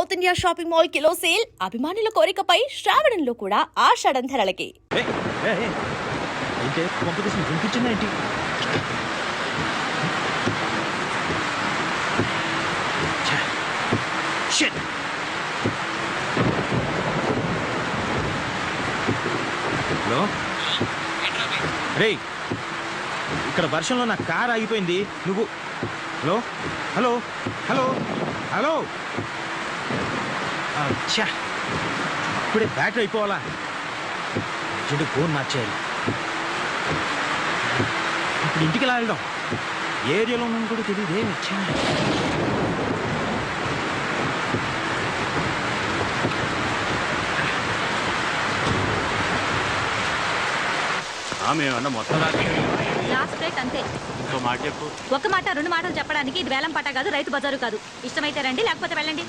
South India shopping mall kilo sale అభిమానుల కోరికపై శ్రావణంలో కూడా ఆషాఢం ధరలకి హలో? ఇక్కడ వర్షంలో నా కార్ ఆగిపోయింది. నువ్వు హలో? హలో? హలో? హలో? అచ్చా ఇప్పుడే బ్యాటరీ అయిపోవాలా? చెడు ఫోన్ మార్చేయాలి. ఇప్పుడు ఇంటికి ఎలా ఏ ఏరియాలో ఉన్నాను కూడా తెలియదు. ఏమి ఆమె ఏమన్నా మొత్తం రాత్రి లాస్ట్ రేట్ అంతే. ఇంకో మాట చెప్పు. ఒక మాట రెండు మాటలు చెప్పడానికి ఇది వేలం పట్ట కాదు రైతు బజారు కాదు. ఇష్టమైతే రండి లేకపోతే వెళ్ళండి.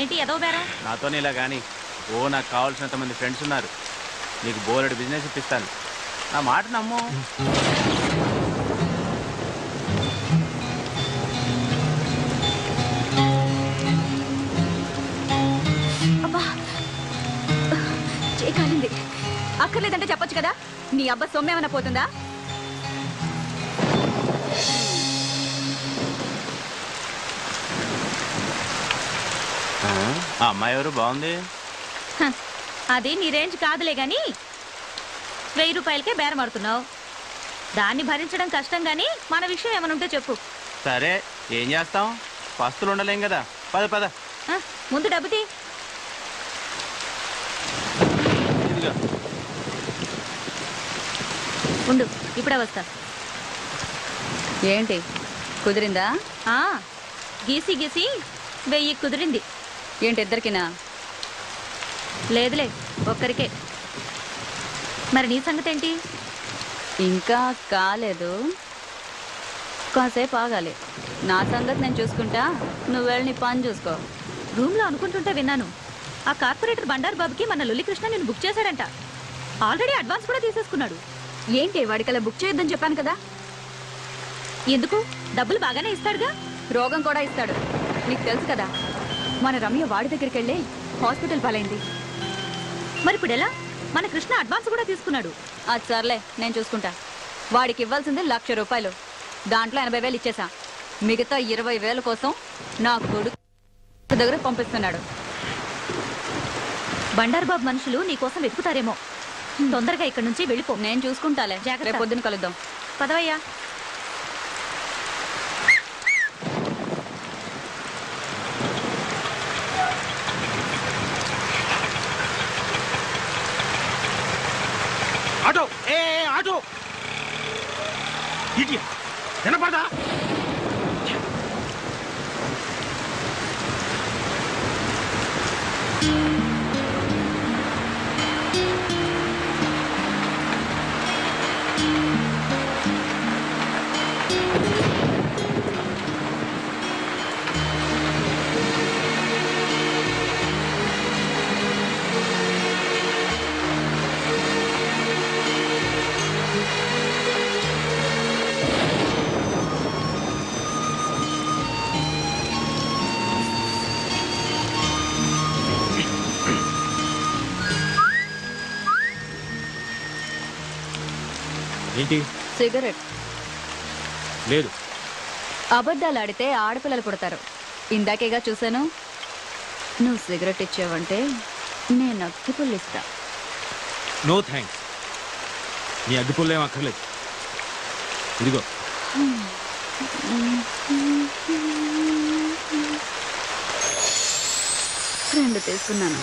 ఏంటి ఏదో బేరం? నాతోనే ఇలా కానీ ఓ నాకు కావాల్సినంత మంది ఫ్రెండ్స్ ఉన్నారు. నీకు బోలెడు బిజినెస్ ఇప్పిస్తాను. నా మాట నమ్ము. అక్కర్లేదంటే చెప్పొచ్చు కదా. నీ అబ్బా సొమ్మేమన్నా పోతుందా? ఆ ఆ అమ్మాయి ఎవరు? బాగుంది. హ, అది నీ రేంజ్ కాదులే గాని వెయ్యి రూపాయలకే బేరం ఆడుతున్నావు. దాన్ని భరించడం కష్టం గాని మన విషయం ఏమైనా ఉంటే చెప్పు. సరే ఏం చేస్తాం? పస్తులు ఉండలేం కదా. పద పద. హ, ముందు డబ్బు తీ. ఇదిగో. ఉండు ఇప్పుడే వస్తా. ఏంటి? కుదిరిందా? ఆ, గీసి గీసి వెయ్యి కుదిరింది. ఏంటి ఇద్దరికినా? లేదులే ఒక్కరికే. మరి నీ సంగతి ఏంటి ఇంకా కాలేదు. కాసేపు ఆగాలి. నా సంగతి నేను చూసుకుంటా నువ్వు వెళ్ళి నీ పని చూసుకో. రూమ్లో అనుకుంటుంటే విన్నాను. ఆ కార్పొరేటర్ బండారు బాబుకి మన లొల్లికృష్ణ నేను బుక్ చేశాడంట. ఆల్రెడీ అడ్వాన్స్ కూడా తీసేసుకున్నాడు. ఏంటి వాడికలా బుక్ చేయొద్దని చెప్పాను కదా? ఎందుకు? డబ్బులు బాగానే ఇస్తాడుగా? రోగం కూడా ఇస్తాడు. నీకు తెలుసు కదా మన రమ్య వాడి దగ్గరికి వెళ్ళి హాస్పిటల్ పాలైంది. మరి ఇప్పుడు ఎలా? మన కృష్ణ అడ్వాన్స్ కూడా తీసుకున్నాడు. అది సర్లే నేను చూసుకుంటా. వాడికి ఇవ్వాల్సింది లక్ష రూపాయలు. దాంట్లో ఎనభై వేలు ఇచ్చేసా. మిగతా ఇరవై వేల కోసం నా కొడుకు దగ్గర పంపిస్తున్నాడు. బండారు బాబు మనుషులు నీకోసం వెతుకుతారేమో. తొందరగా ఇక్కడి నుంచి వెళ్ళిపో. నేను చూసుకుంటాలే. జాగ్రత్త. రేపు పొద్దున కలుద్దాం. పదవయ్యా. సిగరెట్. లేదు. అబద్ధాలు ఆడితే ఆడపిల్లలు పుడతారు. ఇందాకేగా చూశాను. నువ్వు సిగరెట్ ఇచ్చావంటే నేను అక్కి పుల్లిస్తా నో థ్యాంక్స్ నీ అగ్గిపుల్ల ఏం అక్కర్లేదు. ఇదిగో. రెండు తీసుకున్నాను.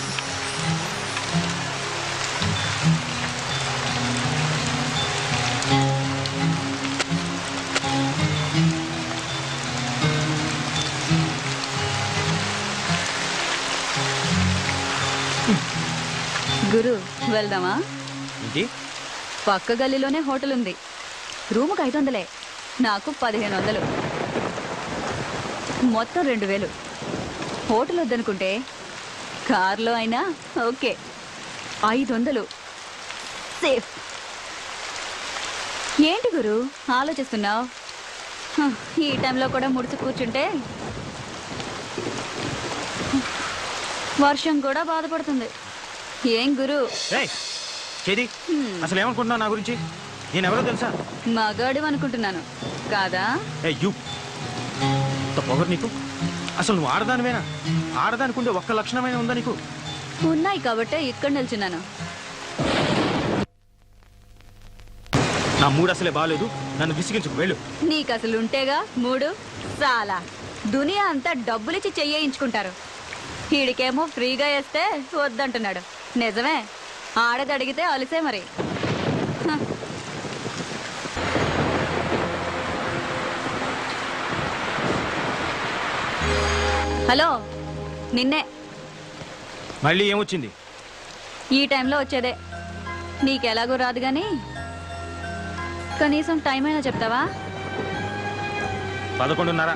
గురు వెళ్దామా? ఏంటి? పక్క గల్లీలోనే హోటల్ ఉంది. రూముకి ఐదు వందలే. నాకు పదిహేను వందలు. మొత్తం రెండు వేలు. హోటల్ వద్దనుకుంటే కార్లో అయినా ఓకే. ఐదు వందలు. సేఫ్. ఏంటి గురు ఆలోచిస్తున్నావు? ఈ టైంలో కూడా ముడిచి కూర్చుంటే? వర్షం కూడా బాధపడుతుంది. ఏం గురు? చేది. అసలు ఏమనుకుంటున్నావు నా గురించి? నేను ఎవరో తెలుసా? మగాడు అనుకుంటున్నాను. కాదా? యూ. పొగరు నీకు? అసలు నువ్వు ఆడదానివేనా? ఆడదానికి ఉండే ఒక్క లక్షణమైన ఉందా నీకు? ఉన్నాయి కాబట్టే ఇక్కడ నిల్చున్నాను. నా మూడు అసలే బాగాలేదు నన్ను విసిగించుకు వెళ్ళు. నీకు అసలు ఉంటేగా మూడు? చాలా. దునియా అంతా డబ్బులిచ్చి చెయ్యించుకుంటారు వీడికేమో ఫ్రీగా వేస్తే వద్దంటున్నాడు. నిజమే. ఆడది అడిగితే అలిసే మరి. హలో నిన్నే. మళ్ళీ ఏమొచ్చింది? ఈ టైంలో వచ్చేదే. నీకెలాగో రాదు కానీ కనీసం టైం అయినా చెప్తావా? పదకొండున్నర.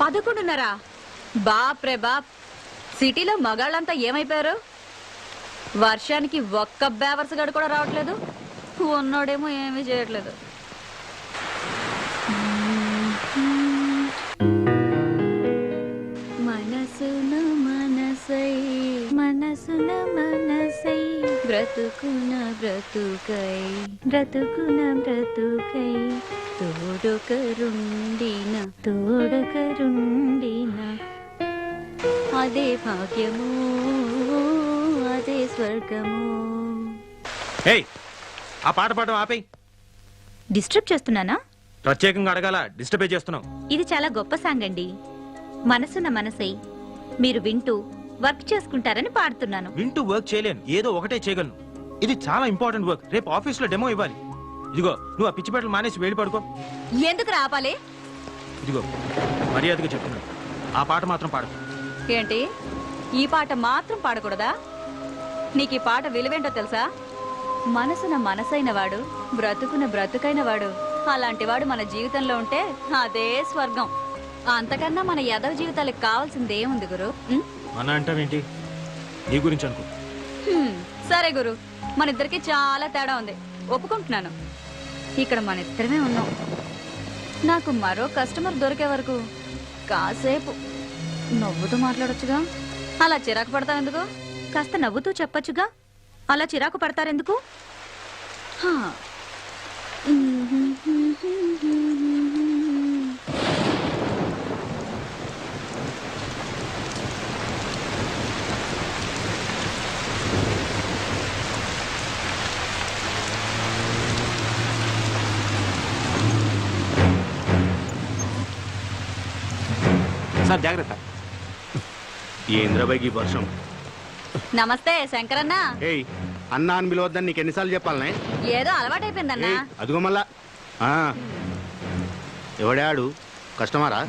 పదకొండున్నరా? బాప్ రే బాప్. సిటీలో మగాళ్ళంతా ఏమైపోయారు? వర్షానికి ఒక్క బేవర్స్ గడు కూడా రావట్లేదు. ఉన్నోడేమో ఏమీ చేయట్లేదు. మనసున మనసై మనసున మనసై బ్రతుకున బ్రతుకై బ్రతుకున బ్రతుకై తోడొకరుండిన తోడొకరుండిన. అదే భాగ్యము అదే స్వర్గము. ఏయ్ ఆ పాట పాడడం ఆపేయ్ డిస్టర్బ్ చేస్తున్నానా? ప్రత్యేకంగా అడగాల డిస్టర్బే చేస్తున్నావు? ఇది చాలా గొప్ప సాంగ్ అండి. మనసున్న మనసై మీరు వింటూ వర్క్ చేసుకుంటారని పాడుతున్నాను. వింటూ వర్క్ చేయలేను ఏదో ఒకటే చేయగలను. ఇది చాలా ఇంపార్టెంట్ వర్క్ రేపు ఆఫీస్లో డెమో ఇవ్వాలి. ఇదిగో నువ్వు ఆ పిచ్చి బట్టలు మానేసి వెళ్ళి పడుకో. ఎందుకు రాపాలి ఇదిగో మర్యాదగా చెప్తున్నాను. ఆ పాట మాత్రం పాడు. ఏంటి? ఈ పాట మాత్రం పాడకూడదా? నీకు ఈ పాట విలువేంటో తెలుసా? మనసున మనసైన వాడు బ్రతుకున బ్రతుకైన వాడు అలాంటి వాడు మన జీవితంలో ఉంటే అదే స్వర్గం. అంతకన్నా మన యదవ జీవితాలకు గురు? ఉం? మన అంటావేంటి? నీ గురించి అనుకో. హ్మ్, సరే గురు. మన ఇద్దరికి చాలా తేడా ఉంది. ఒప్పుకుంటున్నాను. ఇక్కడ మన ఇద్దరమే ఉన్నాం. నాకు మరో కస్టమర్ దొరికే వరకు కాసేపు నవ్వుతూ మాట్లాడొచ్చుగా. అలా చిరాకు పడతావు ఎందుకు కాస్త నవ్వుతూ చెప్పొచ్చుగా. అలా చిరాకు పడతారెందుకు? హా. సార్ జాగ్రత్త. ఏంద్రబాయికి వర్షం నమస్తే శంకరన్న. ఏయ్ అన్న అని పిలవద్దని నీకు ఎన్నిసార్లు చెప్పాలనే? ఏదో అలవాటైపోయిందన్నా. ఏయ్, అదిగో మళ్ళా. ఆ. ఎవడాడు? కస్టమరా?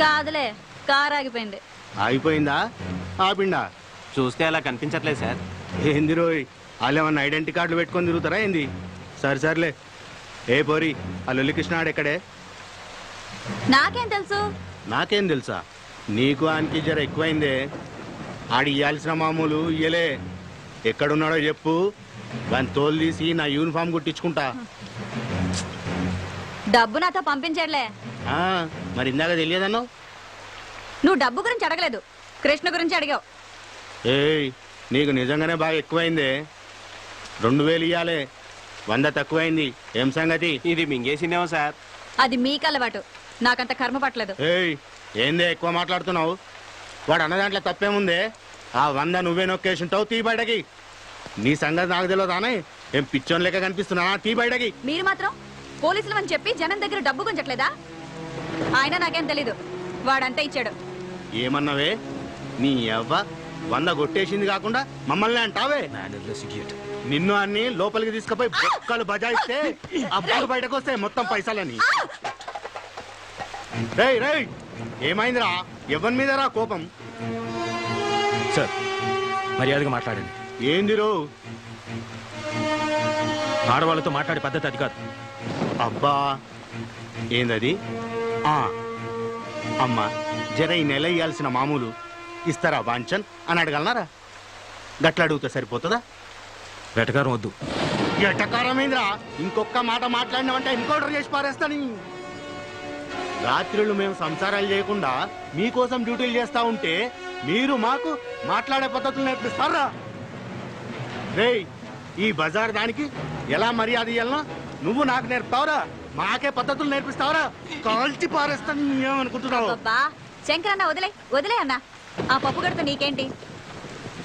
కాదులే కారు ఆగిపోయింది. ఆగిపోయిందా? ఆపిండా? చూస్తే అలా కనిపించట్లేదు సార్. ఏంది రోయ్? వాళ్ళు ఏమన్నా ఐడెంటిటీ కార్డులు పెట్టుకొని తిరుగుతారా ఏంది? సరే సర్లే. ఏ పోరి ఆ లొల్లి కృష్ణాడు ఎక్కడే? నాకేం తెలుసు? నాకేం తెలుసా? నీకు ఆయనకి జర ఎక్కువైందే. ఆడి ఇయ్యాల్సిన మామూలు ఇయ్యలే. ఎక్కడున్నాడో చెప్పు. దాని తోలు తీసి నా యూనిఫామ్ కుట్టించుకుంటా. డబ్బు నాతో పంపించట్లే ఆ, మరి ఇందాక తెలియదన్నావు? నువ్వు డబ్బు గురించి అడగలేదు. కృష్ణ గురించి అడిగావు. ఏయ్ నీకు నిజంగానే బాగా ఎక్కువైందే. రెండు వేలు ఇయ్యాలే. వంద తక్కువైంది. ఏం సంగతి? ఇది మింగేసిందేమో సార్. అది మీకు అలవాటు నాకంత కర్మ పట్టలేదు. ఏయ్ ఏందే ఎక్కువ మాట్లాడుతున్నావు? వాడు అన్న దాంట్లో తప్పేముందే? ఆ వంద నువ్వే నొక్కేసింటావు తీ బయటకి. నీ సంగతి నాకు తెలియదానే ఏం పిచ్చోన్ లెక్క కనిపిస్తున్నానా? తీ బయటకి. మీరు మాత్రం పోలీసులు అని చెప్పి జనం దగ్గర డబ్బు గుంజట్లేదా? ఆయన నాకేం తెలీదు. వాడంతా ఇచ్చాడు. ఏమన్నావే? నీ అవ్వ వంద కొట్టేసింది కాకుండా మమ్మల్ని అంటావే? నిన్ను అన్ని లోపలికి తీసుకుపోయి బొక్కలు బజాయిస్తే అప్పుడు బయటకు వస్తాయి మొత్తం పైసలని. రేయ్ రేయ్! ఏమైందిరా? ఎవరి మీదరా కోపం? సార్ మర్యాదగా మాట్లాడండి. ఏంది రో? ఆడవాళ్ళతో మాట్లాడే పద్ధతి అది కాదు. అబ్బా ఏందది? ఆ అమ్మా జర ఈ నెల ఇయ్యాల్సిన మామూలు ఇస్తారా వాంచన్ అని అడగలనారా? గట్ల అడిగితే సరిపోతుందా? వెటకారం వద్దు. ఎటకారమేంద్రా ఇంకొక మాట మాట్లాడినామంటే ఎన్కౌంటర్ చేసి పారేస్తాని రాత్రులు మేము సంసారాలు చేయకుండా మీకోసం డ్యూటీలు చేస్తా ఉంటే మీరు మాకు మాట్లాడే పద్ధతులు నేర్పిస్తారా? రేయ్ ఈ బజార్ దానికి ఎలా మర్యాద ఇయ్యాలనో నువ్వు నాకు నేర్పుతావురా. మాకే పద్ధతులు నేర్పిస్తావురా. కాల్చి పారేస్తాను ఏమనుకుంటున్నావు? అబ్బా శంకరన్న వదిలే వదిలే అన్న. ఆ పప్పు గడత నీకేంటి?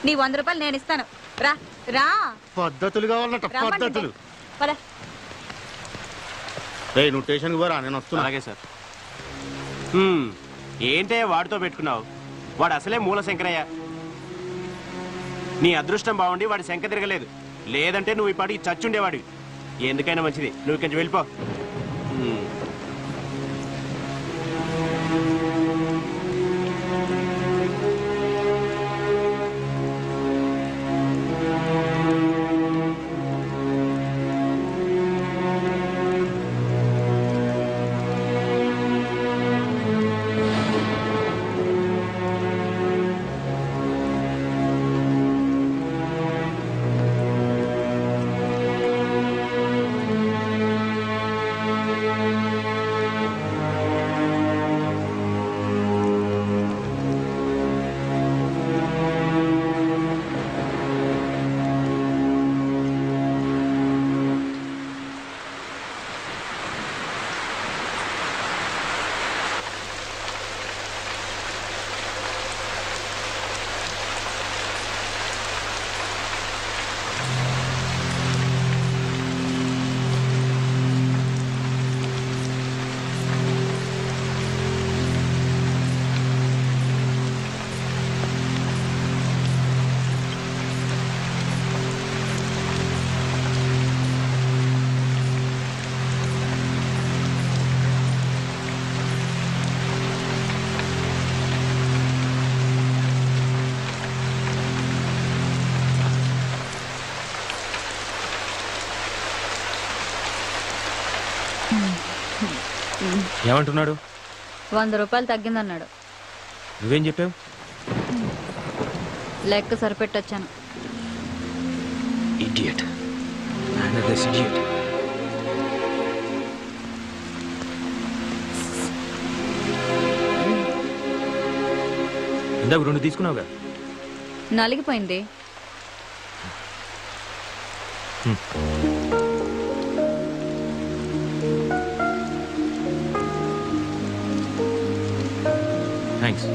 నీ వంద రూపాయలు నేను ఇస్తాను. రా రా. పద్ధతులు కావాలన్నట. పద్ధతులు. పద. రేయ్ నువ్వు స్టేషన్కి పోరా నేను వస్తున్నా. అలాగే సార్. హ్మ్, ఏంటయ్యా వాడితో పెట్టుకున్నావు? వాడు అసలే మూల శంకరయ్య. నీ అదృష్టం బాగుండి వాడి శంక తిరగలేదు. లేదంటే నువ్వు ఈ పాటికి చచ్చుండేవాడివి. ఎందుకైనా మంచిది. నువ్వు కొంచెం వెళ్ళిపో. ఏమంటున్నాడు? వంద రూపాయలు తగ్గిందన్నాడు. నువ్వేం చెప్పావు? లెక్క సరిపెట్టొచ్చాను. ఇడియట్ మేనర్లెస్ ఇడియట్ ఇందాక రెండు తీసుకున్నావుగా? నలిగిపోయింది. థ్యాంక్స్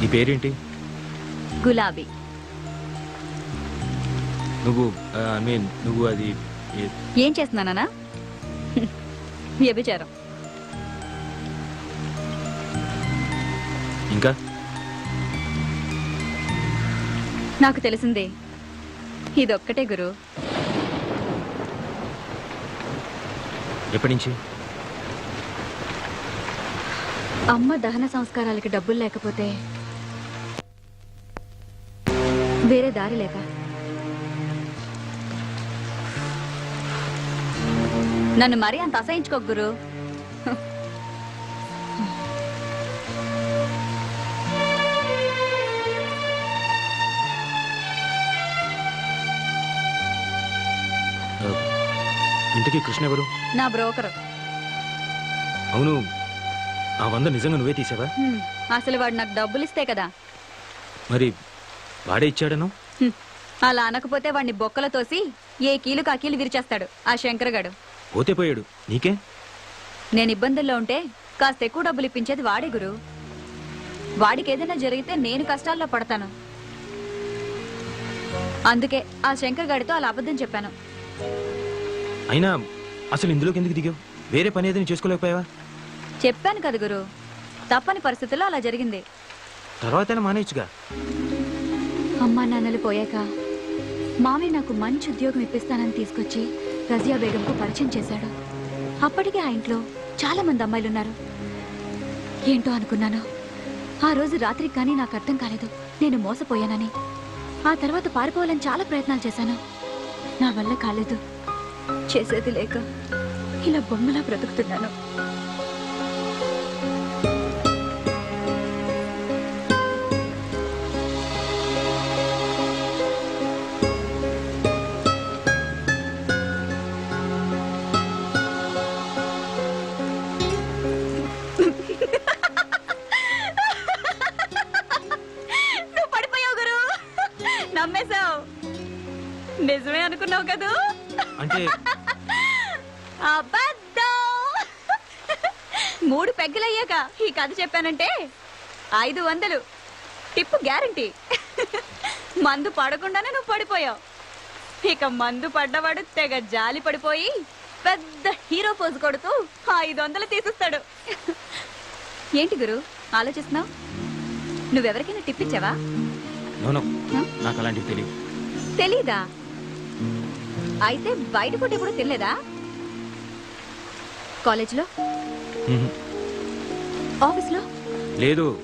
నీ పేరేంటి? గులాబీ. నువ్వు ఐ మీన్ నువ్వు అది ఏ- ఏం చేస్తున్నానా వ్యభిచారం. ఇంకా? నాకు తెలిసిందే. ఇదొక్కటే గురు. ఎప్పటి నుంచి? అమ్మ దహన సంస్కారాలకి డబ్బులు లేకపోతే వేరే దారి లేక. నన్ను మరీ అంత అసహించుకోకు గురు. ఇంతకీ కృష్ణ ఎవరు? నా బ్రోకరు. అవును. ఆ వంద నిజంగా నువ్వే తీసావా? అసలు వాడు నాకు డబ్బులు ఇస్తే కదా. మరి వాడే ఇచ్చాడను? అలా అనకపోతే వాడిని బొక్కల తోసి ఏ కీలు కాకీలు విరిచేస్తాడు ఆ శంకరగాడు. పోతే పోయాడు. నీకే? నేను ఇబ్బందుల్లో ఉంటే కాస్త ఎక్కువ డబ్బులు ఇప్పించేది వాడే గురు. వాడికి ఏదైనా జరిగితే నేను కష్టాల్లో పడతాను. అందుకే ఆ శంకర్ గాడితో అలా అబద్ధం చెప్పాను. అయినా అసలు ఇందులోకి ఎందుకు దిగావు? వేరే పని ఏదైనా చేసుకోలేకపోయావా? చెప్పాను కదా గురు. తప్పని పరిస్థితుల్లో అలా జరిగింది. తర్వాతైనా మానేయచ్చుగా? అమ్మా నాన్నలు పోయాక మామయ్య నాకు మంచి ఉద్యోగం ఇప్పిస్తానని తీసుకొచ్చి రజియా బేగంకు పరిచయం చేశాడు. అప్పటికే ఆ ఇంట్లో చాలా మంది అమ్మాయిలు ఉన్నారు ఏంటో అనుకున్నాను. ఆ రోజు రాత్రికి కానీ నాకు అర్థం కాలేదు. నేను మోసపోయానని. ఆ తర్వాత పారిపోవాలని చాలా ప్రయత్నాలు చేశాను. నా వల్ల కాలేదు. చేసేది లేక ఇలా బొమ్మలా బ్రతుకుతున్నాను. కథ చెప్పానంటే ఐదు వందలు. Tip guarantee. మందు పడకుండానే నువ్వు పడిపోయావు. ఇక మందు పడ్డవాడు తెగ జాలి పడిపోయి పెద్ద హీరో పోజు కొడుతూ ఐదు వందలు తీసిస్తాడు. ఏంటి గురు ఆలోచిస్తున్నావు? నువ్వెవరికైనా టిప్ ఇచ్చావా? నాకు అలాంటివి తెలియదు తెలీదా? అయితే బయట ఫుడ్ ఎప్పుడు తినలేదా? కాలేజ్లో. ఆఫీస్లో? లేదు.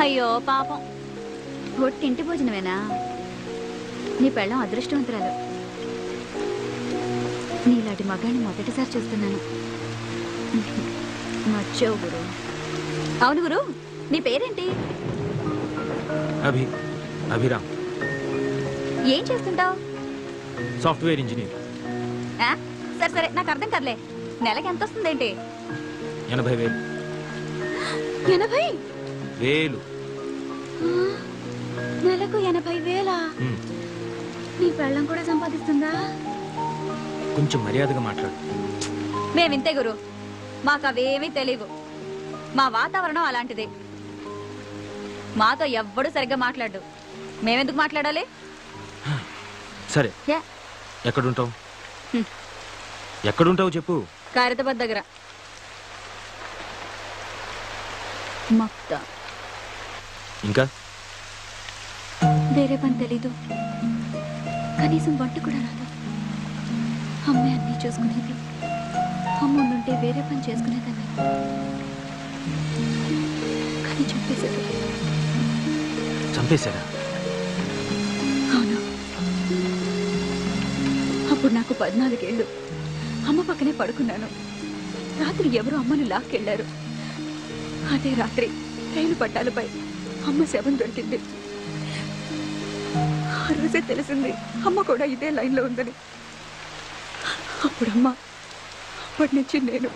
అయ్యో పాపం. ఒట్టి ఇంటి భోజనమేనా? నీ పెళ్ళం అదృష్టవంతురాలు. నీలాంటి మగాన్ని మొదటిసారి చూస్తున్నాను. నచ్చావు గురు. అవును గురు నీ పేరేంటి? అభి అభిరామ్. ఏం చేస్తుంటావు? Software engineer. సరే సరే నాకు అర్థం కదలే. నెలకి ఎంత వస్తుందేంటి ఎనభై వేలు. ఎనభై? వేలు. నెలకు ఎనభై వేలా. నీ పెళ్ళం కూడా సంపాదిస్తుందా? కొంచెం మర్యాదగా మాట్లాడు. మేమింతే గురు. మాకు అవేమీ తెలియవు మా వాతావరణం అలాంటిది. మాతో ఎవ్వడు సరిగ్గా మాట్లాడు మేమెందుకు మాట్లాడాలి? సరే. ఎక్కడుంటావు. ఎక్కడుంటావు చెప్పు. ఖైరతాబాద్ దగ్గర. మక్తా. ఇంకా? వేరే పని తెలీదు. కనీసం వంట కూడా రాదు. అమ్మే అన్నీ చూసుకునేది. అమ్మ వేరే పని చేసుకునేదాన్ని. కానీ చెప్పేసేది చంపేశారా? అవును. అప్పుడు నాకు పద్నాలుగేళ్ళు. పక్కనే పడుకున్నాను. రాత్రి ఎవరో అమ్మను లాక్కెళ్ళారు అదే రాత్రి రైలు పట్టాలపై అమ్మ శవం దొరికింది. ఆ రోజే తెలిసింది అమ్మ కూడా ఇదే లైన్లో ఉందని. అప్పుడమ్మ అప్పటి నుంచి నేను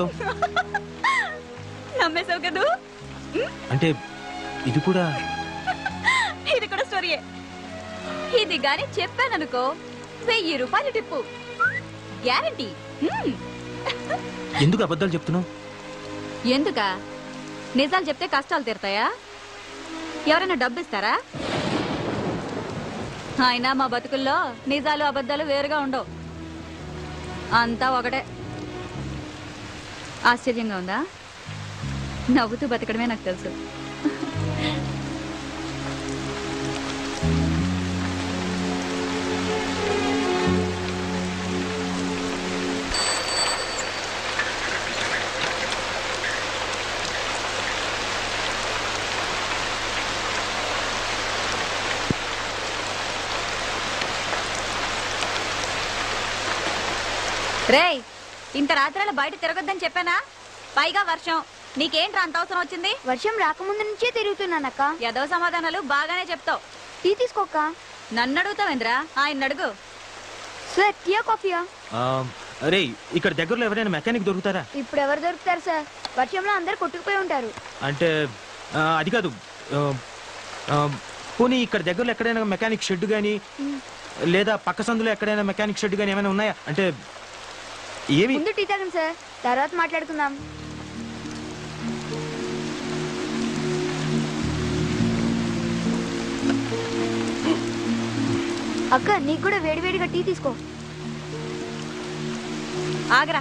నవ్వుతావు నమ్మేశావు కదూ? అంటే ఇది కూడా ఇది కూడా స్టోరీయే. ఇది గాని చెప్పాననుకో వెయ్యి రూపాయలు టిప్పు. గ్యారంటీ. ఎందుకు అబద్ధాలు చెప్తున్నావు? ఎందుక? నిజాలు చెప్తే కష్టాలు తీరుతాయా? ఎవరైనా డబ్బు ఇస్తారా అయినా మా బతుకుల్లో నిజాలు అబద్ధాలు వేరుగా ఉండవు. అంతా ఒకటే. ఆశ్చర్యంగా ఉందా? నవ్వుతూ బతకడమే నాకు తెలుసు. రేయ్! ఇంత రాత్రాల బయట తిరగొద్దని చెప్పానా? పైగా వర్షం. నీకేంట్రా అంత అవసరం వచ్చింది? వర్షం రాకముందు నుంచే తిరుగుతున్నానక్క. ఏదో సమాధానాలు బాగానే చెప్తావు. టీ తీసుకోక్క. నన్ను అడుగుతావేంద్రా? ఆయన అడుగు. సార్ టీయా కాఫీయా? అరే ఇక్కడ దగ్గరలో ఎవరైనా మెకానిక్ దొరుకుతారా? ఇప్పుడు ఎవరు దొరుకుతారు సార్? వర్షంలో అందరు కొట్టుకుపోయి ఉంటారు. అంటే అది కాదు. పోనీ ఇక్కడ దగ్గరలో ఎక్కడైనా మెకానిక్ షెడ్ కానీ లేదా పక్క సందులో ఎక్కడైనా మెకానిక్ షెడ్ కానీ ఏమైనా ఉన్నాయా? అంటే ఏమి ముందు టీ తాగండి సార్. తర్వాత మాట్లాడుకుందాం. అక్క నీకు కూడా వేడివేడిగా టీ తీసుకో. ఆగరా.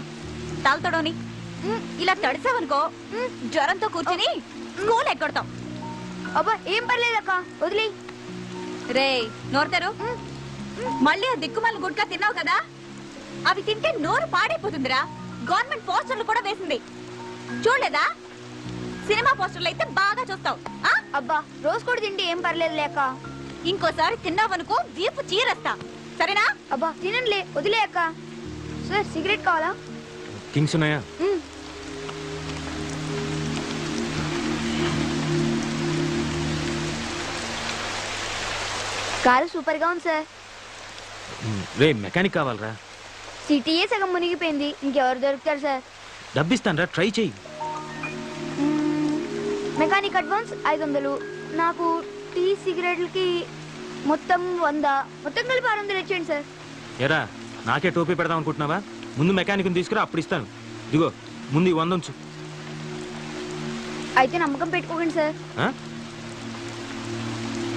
తాగుతాడోని? ఇలా తడిసావనుకో జ్వరంతో కూర్చుని స్కూల్ ఎక్కొడతాం అబ్బా ఏం పర్లేదు అక్క. వదిలే రే నోరుతారు మళ్ళీ ఆ దిక్కుమాల గుడ్కా తిన్నావు కదా? అవి తింటే నోరు పాడైపోతుందిరా. గవర్నమెంట్ పోస్టర్లు కూడా వేసింది. చూడలేదా? సినిమా పోస్టర్లు అయితే బాగా చూస్తావు. ఆ? అబ్బా రోజు కూడా తింటే ఏం పర్లేదు లేక. ఇంకోసారి తిన్నావనుకో వీపు చీరేస్తా. సరేనా? అబ్బా తినండిలే వదిలే అక్క. సార్ సిగరెట్ కావాలా? కింగ్స్ ఉన్నాయా? మ్మ్. కారు సూపర్గా ఉంది సార్. రే మెకానిక్ కావాలరా. సిటీఏ సగం మునిగిపోయింది. ఇంకెవరు దొరుకుతారు సార్? డబ్బిస్తాను ట్రై చెయ్యి. మెకానిక్ అడ్వాన్స్ ఐదు వందలు నాకు టీ సిగరెట్లకి మొత్తం వంద. మొత్తం కలిపి ఆరు వందలు ఇచ్చేయండి సార్. ఎరా నాకే టోపీ పెడదాం అనుకుంటున్నావా? ముందు మెకానిక్ని తీసుకురా అప్పుడు ఇస్తాను. ఇదిగో ముందు ఈ వంద ఉంచు. అయితే నమ్మకం పెట్టుకోకండి సార్. ఆ?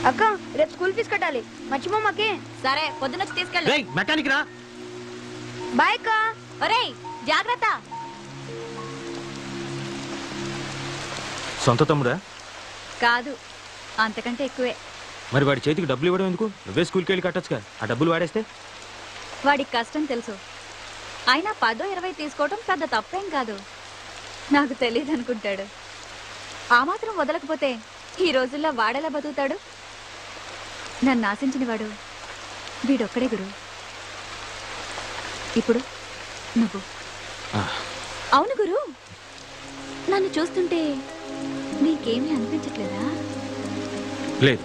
అక్క రేపు స్కూల్ ఫీజు కట్టాలి. మర్చిపోమాకే. సరే పొద్దునొచ్చి తీసుకెళ్ళు. రేయ్ మెకానిక్ రా అక్క. ఒరేయ్ జాగ్రత్త. సొంత తమ్ముడా? కాదు అంతకంటే ఎక్కువే. మరి వాడి చేతికి డబ్బులు ఇవ్వడం ఎందుకు? నువ్వే స్కూల్కి వెళ్ళి కట్టొచ్చుగా. ఆ డబ్బులు వాడేస్తే? వాడికి కష్టం తెలుసు. అయినా పదో ఇరవై తీసుకోవడం పెద్ద తప్పేం కాదు. నాకు తెలియదు అనుకుంటాడు ఆ మాత్రం వదలకపోతే ఈ రోజుల్లో వాడేలా బతుకుతాడు? నన్ను ఆశించిన వాడు వీడొక్కడే గురు ఇప్పుడు నువ్వు. అవును గురు. నన్ను చూస్తుంటే నీకేమీ అనిపించట్లేదా? లేదు.